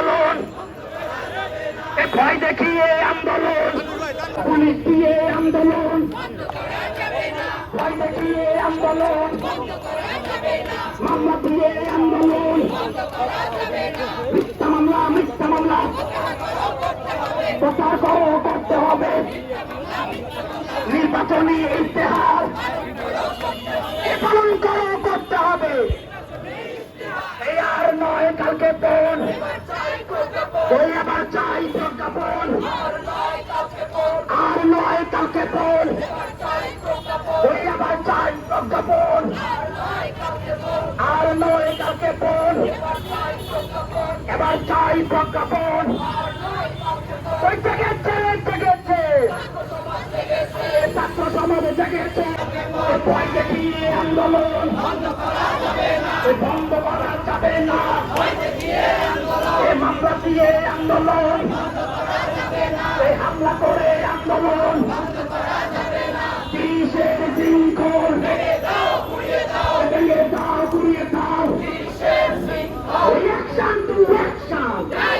আন্দোলন। ভয় দেখিয়ে আন্দোলন। পুলিশ দিয়ে আন্দোলন। ভয় দেখিয়ে আন্দোলন। মামলা দিয়ে আন্দোলন। মিথ্যা মামলা মিথ্যা মামলা। প্রচার করো, করতে হবে। নির্বাচনী ইতিহাস নয় কালকে পণ ওই আবার চাই প্রজ্ঞাপন। আর নয় কালকে পণ ওই আবার চাই প্রজ্ঞাপন। আর নয় কালকে পণ এবার চাই প্রজ্ঞাপন। জেগেছে ভয় দেখিয়ে আন্দোলন এ বন্ধ করা যাবে না এ মামলা দিয়ে আন্দোলন এ হামলা করে আন্দোলন তিরিশের শৃঙ্খল ভেঙে দাও ঘুরিয়ে দাও ওই অ্যাকশন টু অ্যাকশন